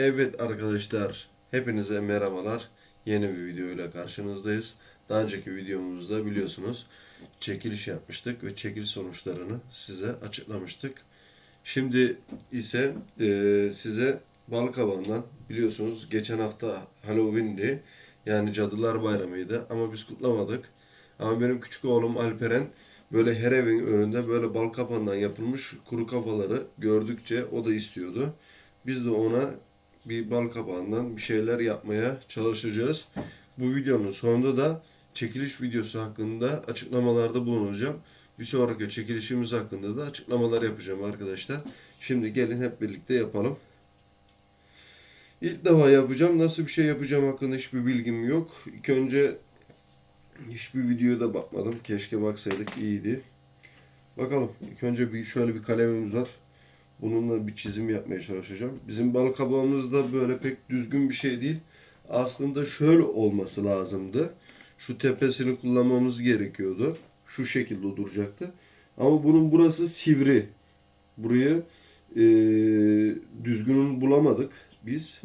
Evet arkadaşlar, hepinize merhabalar. Yeni bir video ile karşınızdayız. Daha önceki videomuzda biliyorsunuz çekiliş yapmıştık ve çekiliş sonuçlarını size açıklamıştık. Şimdi ise e, size Balkaban'dan biliyorsunuz geçen hafta Halloween'di. Yani Cadılar Bayramı'ydı ama biz kutlamadık. Ama benim küçük oğlum Alperen böyle her evin önünde böyle bal kapandan yapılmış kuru kafaları gördükçe o da istiyordu. Biz de ona bir bal kabağından bir şeyler yapmaya çalışacağız. Bu videonun sonunda da çekiliş videosu hakkında açıklamalarda bulunacağım. Bir sonraki çekilişimiz hakkında da açıklamalar yapacağım arkadaşlar. Şimdi gelin hep birlikte yapalım. İlk defa yapacağım. Nasıl bir şey yapacağım hakkında hiçbir bilgim yok. İlk önce hiçbir videoya da bakmadım. Keşke baksaydık iyiydi. Bakalım. İlk önce bir şöyle bir kalemimiz var. Bununla bir çizim yapmaya çalışacağım. Bizim bal kabağımız da böyle pek düzgün bir şey değil. Aslında şöyle olması lazımdı. Şu tepesini kullanmamız gerekiyordu. Şu şekilde duracaktı. Ama bunun burası sivri. Burayı e, düzgününü bulamadık biz.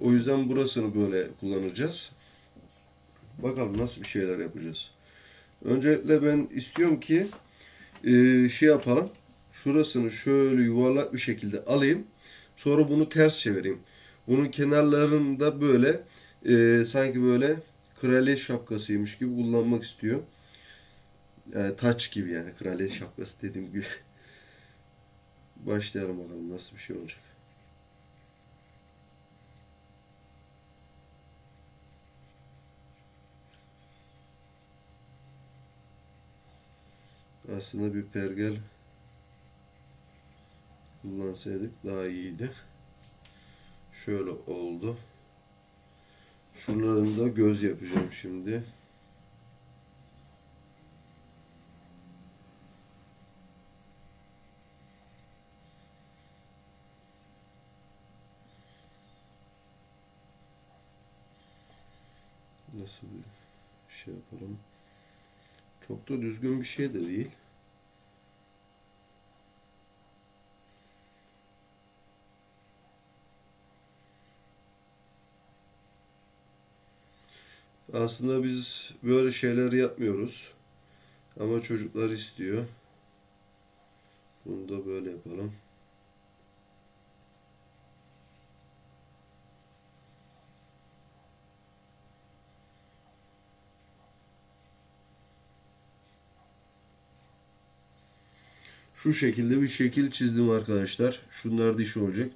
O yüzden burasını böyle kullanacağız. Bakalım nasıl bir şeyler yapacağız. Öncelikle ben istiyorum ki e, şey yapalım. Şurasını şöyle yuvarlak bir şekilde alayım. Sonra bunu ters çevireyim. Bunun kenarlarında böyle e, sanki böyle kraliçe şapkasıymış gibi kullanmak istiyor. Yani taç gibi yani kraliçe şapkası dediğim gibi. Başlayalım bakalım nasıl bir şey olacak. Aslında bir pergel kullansaydık daha iyiydi. Şöyle oldu. Şunların da göz yapacağım şimdi. Nasıl bir şey yapalım? Çok da düzgün bir şey de değil. Aslında biz böyle şeyler yapmıyoruz. Ama çocuklar istiyor. Bunu da böyle yapalım. Şu şekilde bir şekil çizdim arkadaşlar. Şunlar diş olacak.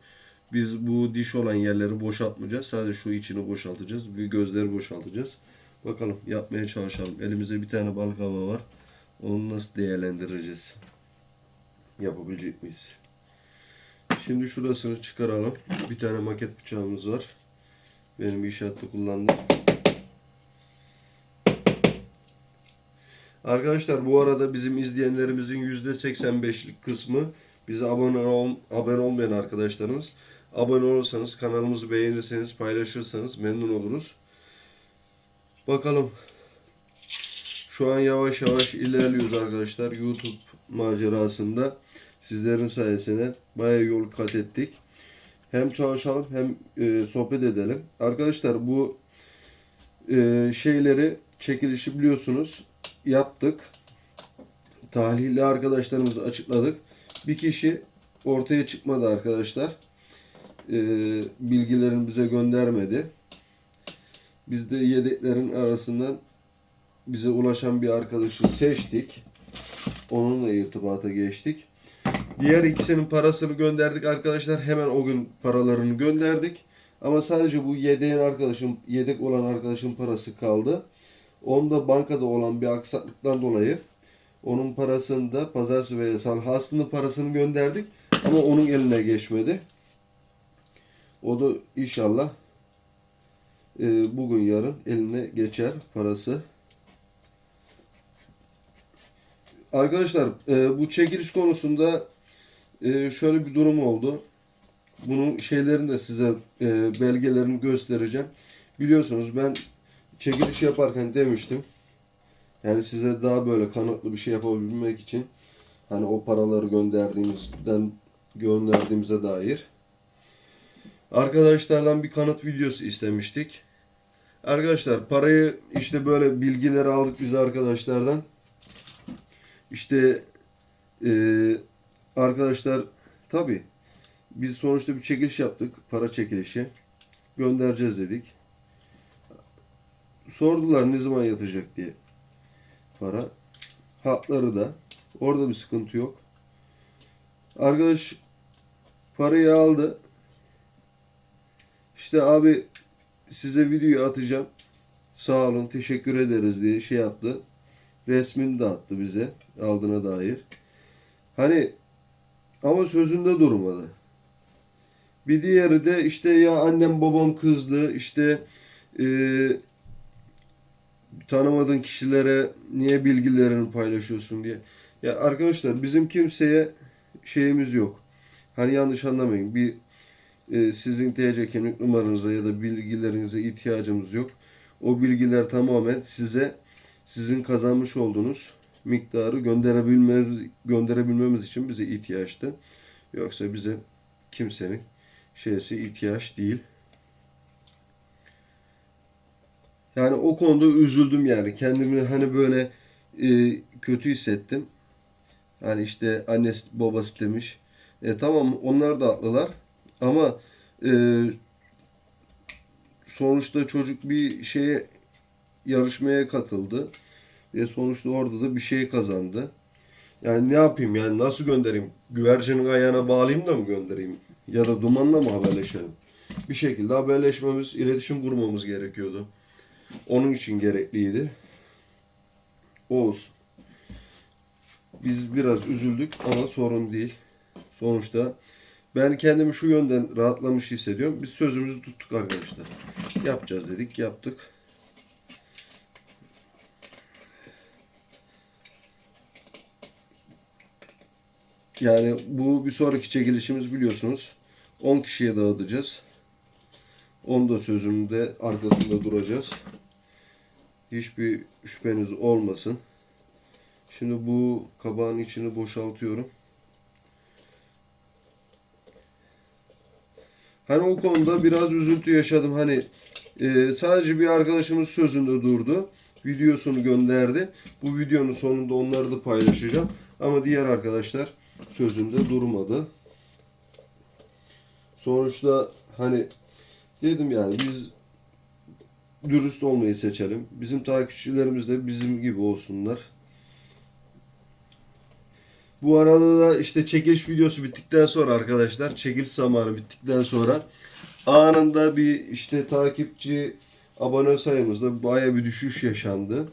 Biz bu diş olan yerleri boşaltmayacağız. Sadece şu içini boşaltacağız. Bir gözleri boşaltacağız. Bakalım yapmaya çalışalım. Elimizde bir tane balık hava var. Onu nasıl değerlendireceğiz? Yapabilecek miyiz? Şimdi şurasını çıkaralım. Bir tane maket bıçağımız var. Benim inşaatta kullandığım. Arkadaşlar bu arada bizim izleyenlerimizin %85'lik kısmı bize abone, ol, abone olmayan arkadaşlarımız. Abone olursanız, kanalımızı beğenirseniz, paylaşırsanız memnun oluruz. Bakalım. Şu an yavaş yavaş ilerliyoruz arkadaşlar. YouTube macerasında sizlerin sayesinde bayağı yol kat ettik. Hem çalışalım hem e, sohbet edelim. Arkadaşlar bu e, şeyleri çekilişi biliyorsunuz yaptık. Tahlilli arkadaşlarımızı açıkladık. Bir kişi ortaya çıkmadı arkadaşlar. E, bilgilerini bize göndermedi. Biz de yedeklerin arasından bize ulaşan bir arkadaşı seçtik. Onunla irtibata geçtik. Diğer ikisinin parasını gönderdik arkadaşlar. Hemen o gün paralarını gönderdik. Ama sadece bu yedeğin arkadaşım, yedek olan arkadaşın parası kaldı. Onda bankada olan bir aksaklıktan dolayı onun parasını da pazartesi veya salı Haslı'nın parasını gönderdik. Ama onun eline geçmedi. O da inşallah e, bugün yarın eline geçer parası. Arkadaşlar e, bu çekiliş konusunda e, şöyle bir durum oldu. Bunun şeylerini de size e, belgelerini göstereceğim. Biliyorsunuz ben çekiliş yaparken demiştim. Yani size daha böyle kanıtlı bir şey yapabilmek için hani o paraları gönderdiğimizden gönderdiğimize dair. Arkadaşlardan bir kanıt videosu istemiştik. Arkadaşlar parayı işte böyle bilgileri aldık biz arkadaşlardan. İşte eee, arkadaşlar tabi biz sonuçta bir çekiliş yaptık. Para çekilişi. Göndereceğiz dedik. Sordular ne zaman yatacak diye. Para. Hatları da. Orada bir sıkıntı yok. Arkadaş parayı aldı. İşte abi size videoyu atacağım. Sağ olun teşekkür ederiz diye şey yaptı. Resmini de attı bize aldığına dair. Hani ama sözünde durmadı. Bir diğeri de işte ya annem babam kızdı işte eee tanımadığın kişilere niye bilgilerini paylaşıyorsun diye. Ya arkadaşlar bizim kimseye şeyimiz yok. Hani yanlış anlamayın. Bir e, sizin TC kimlik numaranıza ya da bilgilerinize ihtiyacımız yok. O bilgiler tamamen size sizin kazanmış olduğunuz miktarı gönderebilmemiz gönderebilmemiz için bize ihtiyaçtı. Yoksa bize kimsenin şeysi ihtiyaç değil. Yani o konuda üzüldüm yani. Kendimi hani böyle e, kötü hissettim. Hani işte annesi babası demiş. E tamam onlar da haklılar. Ama e, sonuçta çocuk bir şeye yarışmaya katıldı. Ve sonuçta orada da bir şey kazandı. Yani ne yapayım yani nasıl göndereyim? Güvercinin ayağına bağlayayım da mı göndereyim? Ya da dumanla mı haberleşelim? Bir şekilde haberleşmemiz, iletişim kurmamız gerekiyordu. Onun için gerekliydi. O olsun. Biz biraz üzüldük ama sorun değil. Sonuçta ben kendimi şu yönden rahatlamış hissediyorum. Biz sözümüzü tuttuk arkadaşlar. Yapacağız dedik, yaptık. Yani bu bir sonraki çekilişimiz biliyorsunuz. 10 kişiye dağıtacağız. Onu da sözümde arkasında duracağız. Hiçbir şüpheniz olmasın. Şimdi bu kabağın içini boşaltıyorum. Hani o konuda biraz üzüntü yaşadım. Hani e, sadece bir arkadaşımız sözünde durdu. Videosunu gönderdi. Bu videonun sonunda onları da paylaşacağım. Ama diğer arkadaşlar sözünde durmadı. Sonuçta hani dedim yani biz dürüst olmayı seçelim. Bizim takipçilerimiz de bizim gibi olsunlar. Bu arada da işte çekiliş videosu bittikten sonra arkadaşlar çekiliş zamanı bittikten sonra anında bir işte takipçi abone sayımızda baya bir düşüş yaşandı.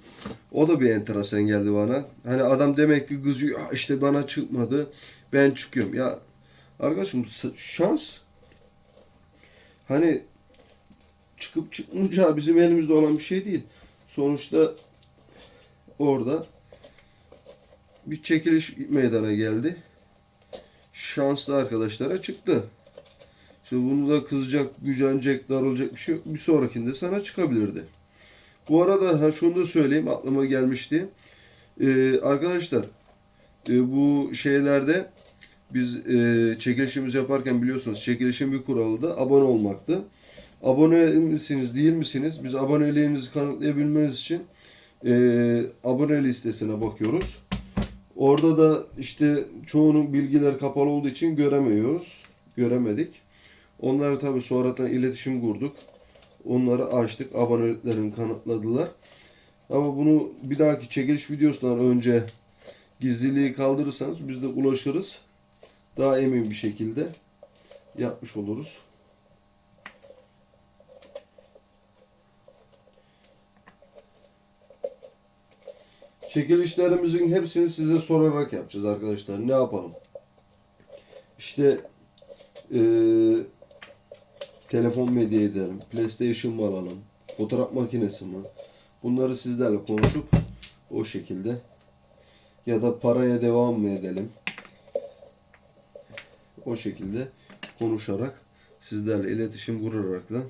O da bir enteresan geldi bana. Hani adam demek ki kızıyor "Ya işte bana çıkmadı ben çıkıyorum. Ya arkadaşım şans hani çıkıp çıkmayacağı bizim elimizde olan bir şey değil. Sonuçta orada bir çekiliş meydana geldi. Şanslı arkadaşlara çıktı. Şimdi bunu da kızacak, gücenecek, darılacak bir şey yok. Bir sonrakinde sana çıkabilirdi. Bu arada ha şunu da söyleyeyim aklıma gelmişti. Ee, arkadaşlar e, bu şeylerde biz e, çekilişimizi yaparken biliyorsunuz çekilişin bir kuralı da abone olmaktı. Abone misiniz değil misiniz? Biz aboneliğinizi kanıtlayabilmeniz için e, abone listesine bakıyoruz. Orada da işte çoğunun bilgiler kapalı olduğu için göremiyoruz. Göremedik. Onları tabi sonradan iletişim kurduk. Onları açtık. Aboneliklerini kanıtladılar. Ama bunu bir dahaki çekiliş videosundan önce gizliliği kaldırırsanız biz de ulaşırız. Daha emin bir şekilde yapmış oluruz. Çekilişlerimizin hepsini size sorarak yapacağız arkadaşlar. Ne yapalım? İşte eee telefon mu hediye edelim? PlayStation mı alalım? Fotoğraf makinesi mi? Bunları sizlerle konuşup o şekilde ya da paraya devam mı edelim? O şekilde konuşarak sizlerle iletişim kurarak da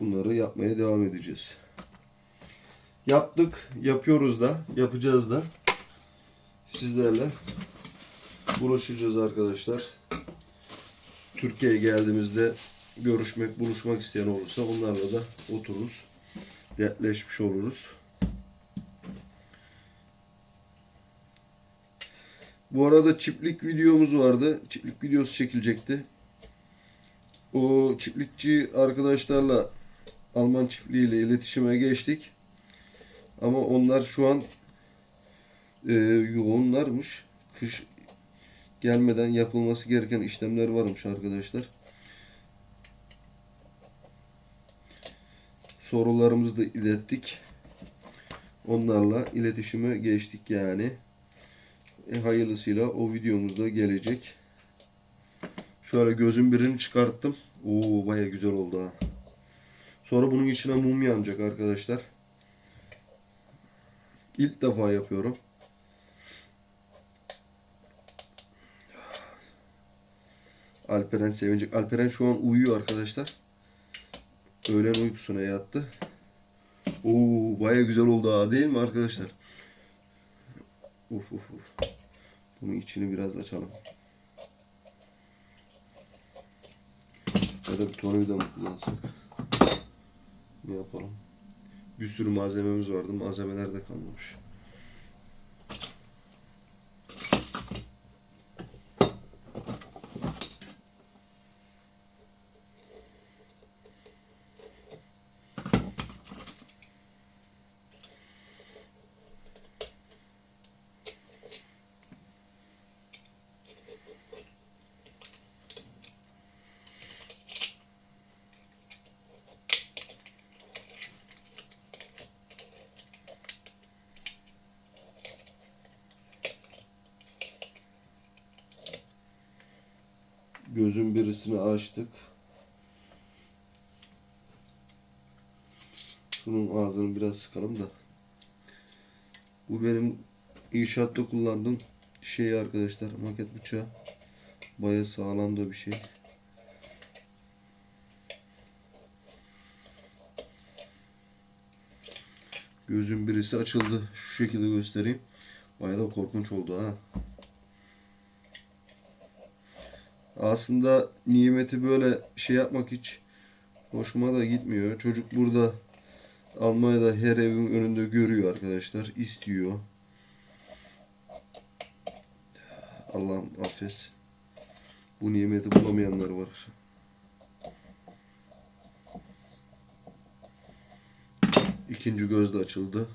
bunları yapmaya devam edeceğiz. Yaptık, yapıyoruz da, yapacağız da. Sizlerle buluşacağız arkadaşlar. Türkiye'ye geldiğimizde görüşmek, buluşmak isteyen olursa onlarla da otururuz. Dertleşmiş oluruz. Bu arada çiftlik videomuz vardı. Çiftlik videosu çekilecekti. O çiftlikçi arkadaşlarla Alman çiftliğiyle iletişime geçtik. Ama onlar şu an e, yoğunlarmış. Kış gelmeden yapılması gereken işlemler varmış arkadaşlar. Sorularımızı da ilettik. Onlarla iletişime geçtik yani. E, hayırlısıyla o videomuzda gelecek. Şöyle gözün birini çıkarttım. Oo baya güzel oldu ha. Sonra bunun içine mum yanacak arkadaşlar. İlk defa yapıyorum. Alperen sevinecek. Alperen şu an uyuyor arkadaşlar. Öğlen uykusuna yattı. Oo baya güzel oldu ha değil mi arkadaşlar? Uf uf uf. Bunun içini biraz açalım. Ya da bir tornavida mı kullansak? Ne yapalım? Bir sürü malzememiz vardı. Malzemeler de kalmamış. Gözün birisini açtık. Şunun ağzını biraz sıkalım da. Bu benim inşaatta kullandığım şey arkadaşlar. Maket bıçağı. Baya sağlam da bir şey. Gözün birisi açıldı. Şu şekilde göstereyim. Baya da korkunç oldu ha. Aslında nimeti böyle şey yapmak hiç hoşuma da gitmiyor. Çocuk burada Almanya'da her evin önünde görüyor arkadaşlar. istiyor. Allah'ım affetsin. Bu nimeti bulamayanlar var. İkinci göz de açıldı.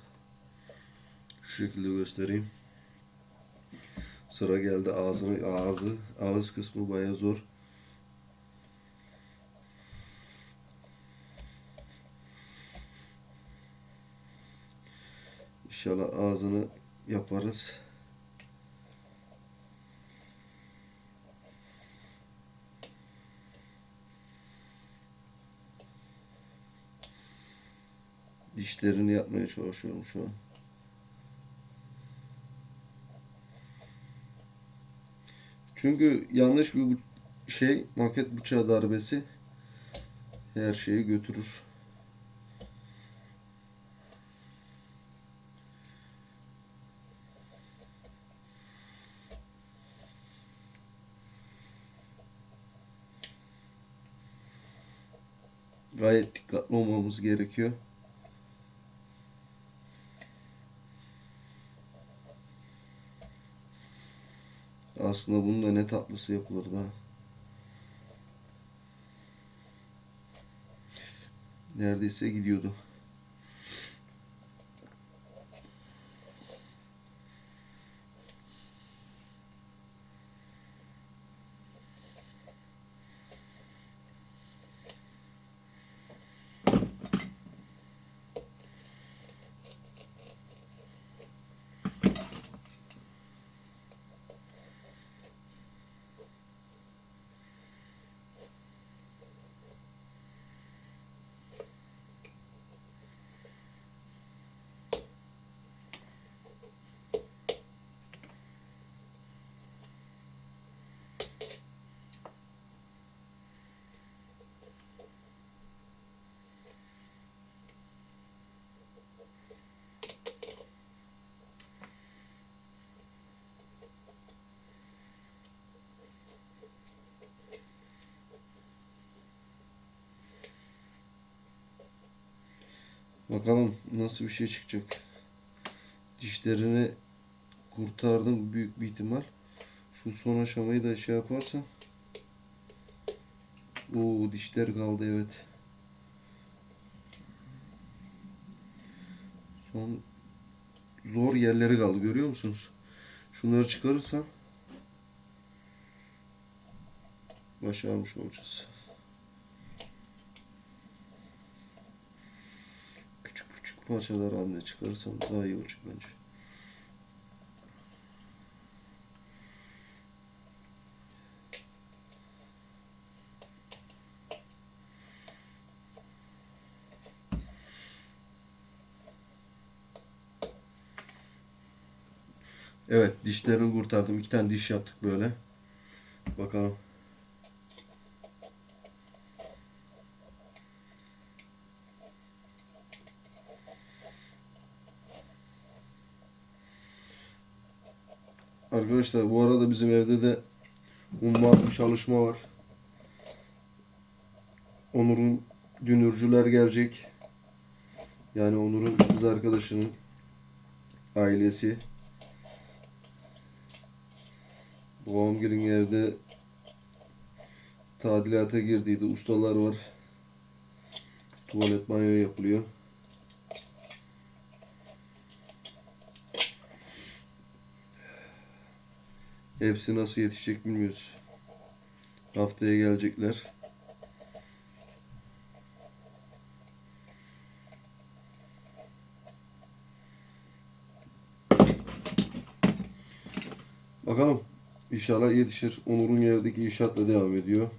Şu şekilde göstereyim. Sıra geldi ağzını ağzı ağız kısmı baya zor. İnşallah ağzını yaparız. Dişlerini yapmaya çalışıyorum şu an. Çünkü yanlış bir şey maket bıçağı darbesi her şeyi götürür. Gayet dikkatli olmamız gerekiyor. Aslında bunun da ne tatlısı yapılır da. Neredeyse gidiyordu. Bakalım nasıl bir şey çıkacak. Dişlerini kurtardım büyük bir ihtimal. Şu son aşamayı da şey yaparsam. Oo dişler kaldı evet. Son zor yerleri kaldı görüyor musunuz? Şunları çıkarırsam başarmış olacağız. Küçük küçük parçalar haline çıkarırsam daha iyi olacak bence. Evet dişlerini kurtardım. İki tane diş yaptık böyle. Bakalım. Arkadaşlar bu arada bizim evde de ummalı bir çalışma var. Onur'un dünürcüler gelecek. Yani Onur'un kız arkadaşının ailesi. Babam gelin evde tadilata girdiydi. Ustalar var. Tuvalet banyo yapılıyor. Hepsi nasıl yetişecek bilmiyoruz. Haftaya gelecekler. Bakalım. İnşallah yetişir. Onur'un yerdeki inşaatla devam ediyor.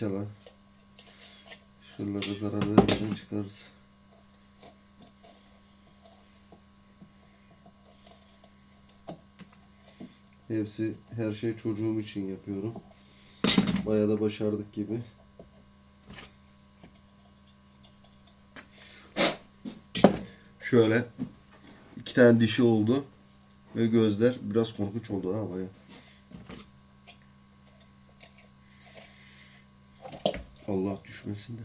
İnşallah. Şuralara zarar vermeden çıkarız. Hepsi her şey çocuğum için yapıyorum. Bayağı da başardık gibi. Şöyle iki tane dişi oldu ve gözler biraz korkunç oldu ha bayağı. Allah düşmesin de.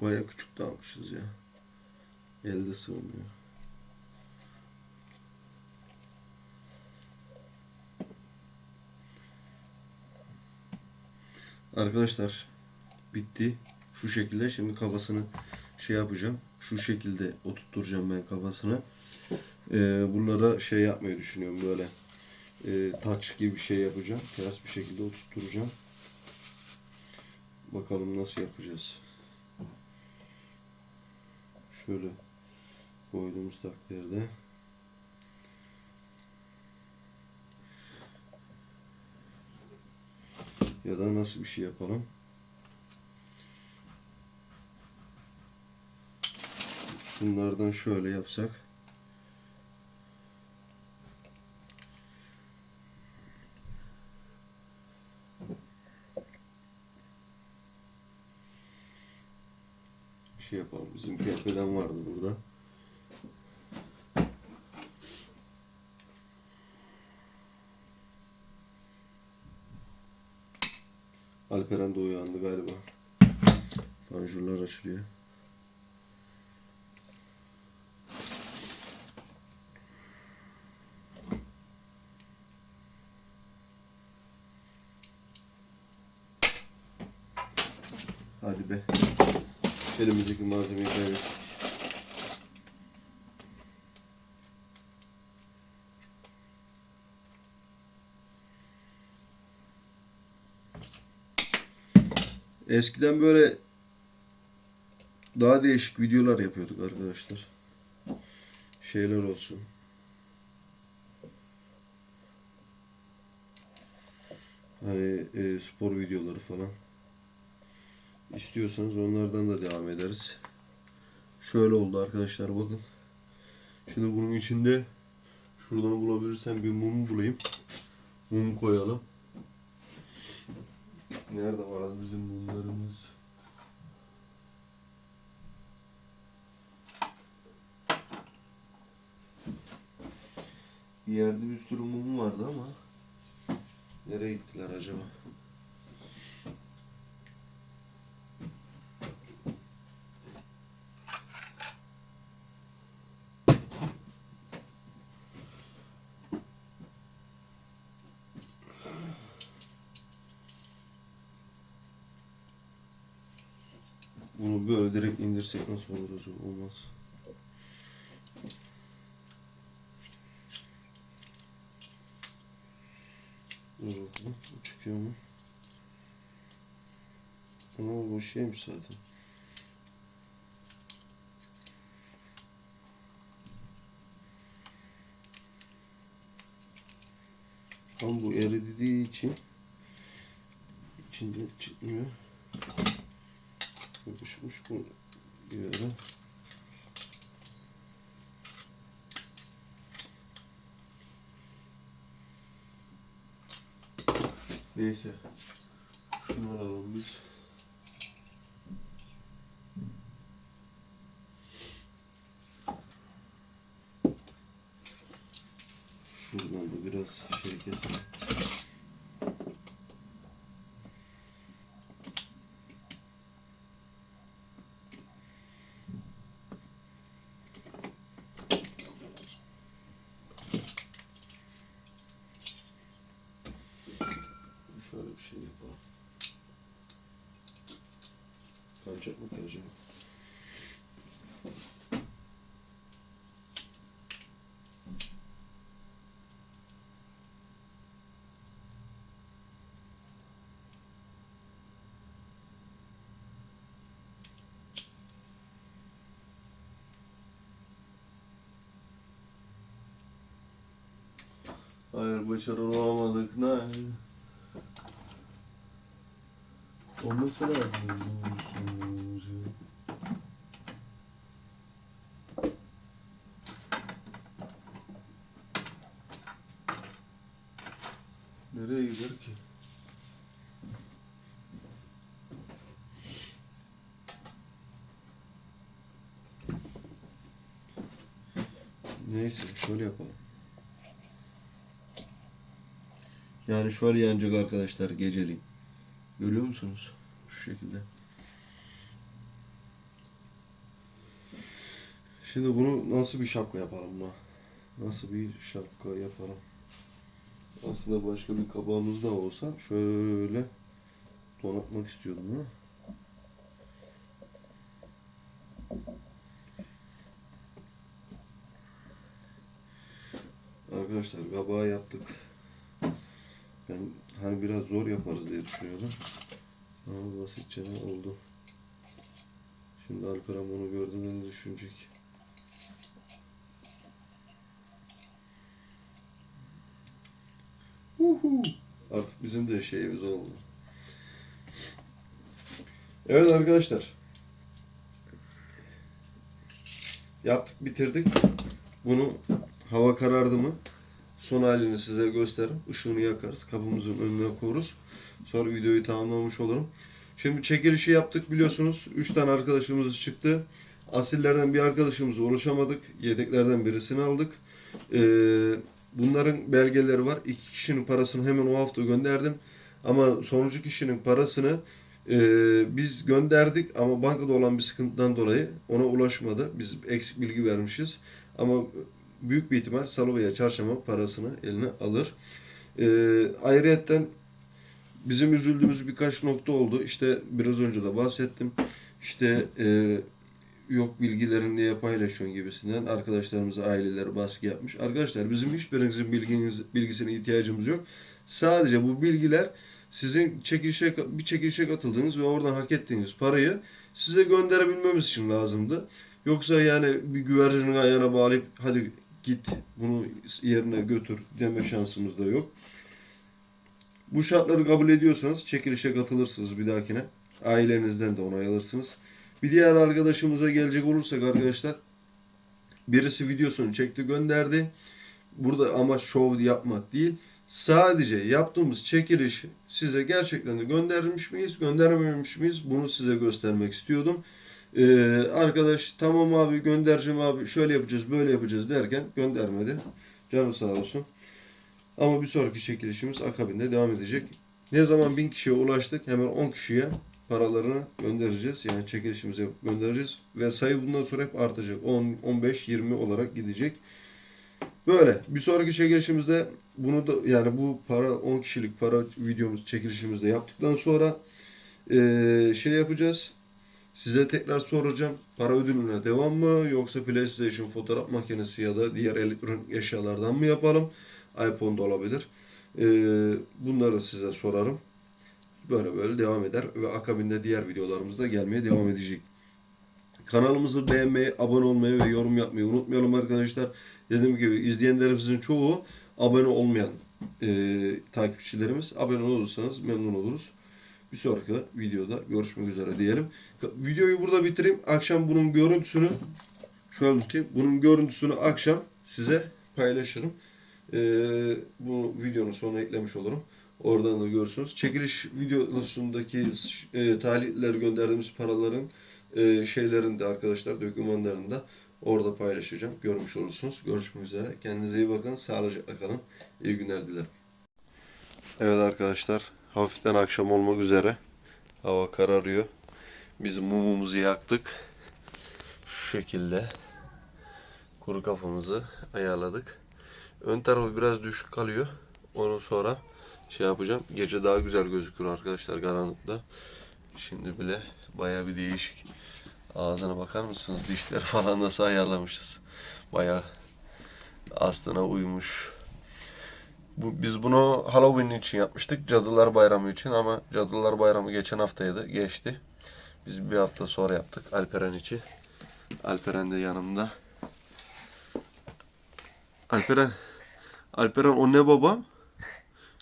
Baya küçük dağılmışız ya. Elde sığmıyor. Arkadaşlar bitti. Şu şekilde şimdi kafasını şey yapacağım. Şu şekilde oturtturacağım ben kafasını. Ee, bunlara şey yapmayı düşünüyorum böyle. E, taç gibi bir şey yapacağım. Ters bir şekilde oturtturacağım. Bakalım nasıl yapacağız. Şöyle koyduğumuz takdirde. Ya da nasıl bir şey yapalım? Bunlardan şöyle yapsak. Şey yapalım. Bizim kerpeden vardı burada. Alperen de uyandı galiba. Panjurlar açılıyor. Hadi be. Elimizdeki malzemeyi kaybettik. Eskiden böyle daha değişik videolar yapıyorduk arkadaşlar. Şeyler olsun. Hani e, spor videoları falan. İstiyorsanız onlardan da devam ederiz. Şöyle oldu arkadaşlar bakın. Şimdi bunun içinde şuradan bulabilirsem bir mum bulayım. Mum koyalım. Nerede var bizim mumlarımız? Bir yerde bir sürü mum vardı ama nereye gittiler acaba? Bunu böyle indirsek nasıl olur acaba? Olmaz. Dur bakalım. Çıkıyor mu? Ama bu şeymiş zaten. Tam bu eridiği için içinde çıkmıyor. Yapışmış bu yere. Neyse. Şunu alalım biz. Şuradan da biraz şey keselim. Şöyle bir şey yapalım. Kancak mı gelecek? Hayır başarılamadık. Ne? Olması lazım. Nereye gider ki? Neyse şöyle yapalım. Yani şöyle yanacak arkadaşlar geceliğin. Görüyor musunuz? Şu şekilde. Şimdi bunu nasıl bir şapka yapalım buna? Nasıl bir şapka yapalım? Aslında başka bir kabağımız da olsa şöyle donatmak istiyordum ama. Arkadaşlar kabağı yaptık. Ben hani biraz zor yaparız diye düşünüyordum. Ama basitçe de oldu. Şimdi Alperen bunu gördüğünde ne düşünecek? Uhu. Artık bizim de şeyimiz oldu. Evet arkadaşlar. Yaptık bitirdik. Bunu hava karardı mı son halini size gösteririm. Işığını yakarız. Kapımızın önüne koruz. Sonra videoyu tamamlamış olurum. Şimdi çekilişi yaptık biliyorsunuz. 3 tane arkadaşımız çıktı. Asillerden bir arkadaşımıza ulaşamadık. Yedeklerden birisini aldık. Ee, bunların belgeleri var. İki kişinin parasını hemen o hafta gönderdim. Ama sonuncu kişinin parasını e, biz gönderdik ama bankada olan bir sıkıntıdan dolayı ona ulaşmadı. Biz eksik bilgi vermişiz. Ama büyük bir ihtimal salı veya çarşamba parasını eline alır. E, ayrıyetten bizim üzüldüğümüz birkaç nokta oldu. İşte biraz önce de bahsettim. İşte e, yok bilgilerini niye paylaşıyorsun gibisinden arkadaşlarımıza aileleri baskı yapmış. Arkadaşlar bizim hiçbirinizin bilginiz, bilgisine ihtiyacımız yok. Sadece bu bilgiler Sizin çekilişe bir çekilişe katıldığınız ve oradan hak ettiğiniz parayı size gönderebilmemiz için lazımdı. Yoksa yani bir güvercinin ayağına bağlayıp hadi git bunu yerine götür deme şansımız da yok. Bu şartları kabul ediyorsanız çekilişe katılırsınız bir dahakine. Ailenizden de onay alırsınız. Bir diğer arkadaşımıza gelecek olursak arkadaşlar birisi videosunu çekti gönderdi. Burada amaç şov yapmak değil. Sadece yaptığımız çekiliş size gerçekten de göndermiş miyiz, göndermemiş miyiz bunu size göstermek istiyordum. Ee, arkadaş tamam abi göndereceğim abi şöyle yapacağız böyle yapacağız derken göndermedi. Canı sağ olsun. Ama bir sonraki çekilişimiz akabinde devam edecek. Ne zaman 1000 kişiye ulaştık hemen 10 kişiye paralarını göndereceğiz. Yani çekilişimize göndereceğiz. Ve sayı bundan sonra hep artacak. 10, 15, 20 olarak gidecek. Böyle. Bir sonraki çekilişimizde bunu da yani bu para 10 kişilik para videomuz çekilişimizde yaptıktan sonra eee, şey yapacağız. Size tekrar soracağım. Para ödülüne devam mı yoksa PlayStation fotoğraf makinesi ya da diğer elektronik eşyalardan mı yapalım? iPhone da olabilir. Eee, bunları size sorarım. Böyle böyle devam eder ve akabinde diğer videolarımız da gelmeye devam edecek. Kanalımızı beğenmeyi, abone olmayı ve yorum yapmayı unutmayalım arkadaşlar. Dediğim gibi izleyenlerimizin çoğu abone olmayan eee, takipçilerimiz. Abone olursanız memnun oluruz. Bir sonraki videoda görüşmek üzere diyelim. Videoyu burada bitireyim. Akşam bunun görüntüsünü şöyle tutayım. Bunun görüntüsünü akşam size paylaşırım. Ee, bu videonun sonuna eklemiş olurum. Oradan da görürsünüz. Çekiliş videosundaki e, talihleri gönderdiğimiz paraların e, şeylerini de arkadaşlar dokümanlarını da orada paylaşacağım. Görmüş olursunuz. Görüşmek üzere. Kendinize iyi bakın. Sağlıcakla kalın. İyi günler dilerim. Evet arkadaşlar. Hafiften akşam olmak üzere. Hava kararıyor. Biz mumumuzu yaktık. Şu şekilde. Kuru kafamızı ayarladık. Ön tarafı biraz düşük kalıyor. Onu sonra şey yapacağım. Gece daha güzel gözükür arkadaşlar karanlıkta. Şimdi bile baya bir değişik. Ağzına bakar mısınız? Dişleri falan nasıl ayarlamışız. Baya aslına uymuş. Bu, biz bunu Halloween için yapmıştık. Cadılar Bayramı için ama Cadılar Bayramı geçen haftaydı. Geçti. Biz bir hafta sonra yaptık Alperen için. Alperen de yanımda. Alperen. Alperen o ne baba?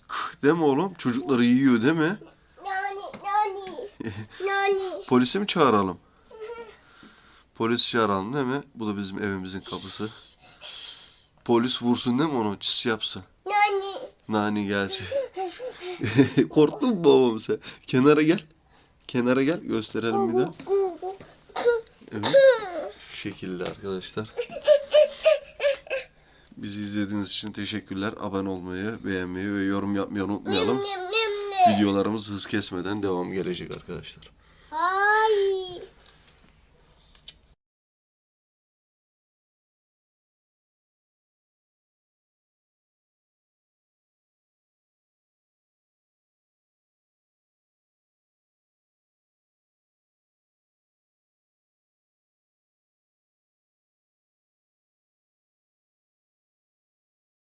Kıh, değil mi oğlum? Çocukları yiyor değil mi? Nani, nani, nani. Polisi mi çağıralım? Polis çağıralım değil mi? Bu da bizim evimizin kapısı. Polis vursun değil mi onu? Çis yapsın. Nani. Gelsin. Korktun mu babam sen? Kenara gel. Kenara gel. Gösterelim bir daha. Evet. Şu şekilde arkadaşlar. Bizi izlediğiniz için teşekkürler. Abone olmayı, beğenmeyi ve yorum yapmayı unutmayalım. Videolarımız hız kesmeden devam gelecek arkadaşlar.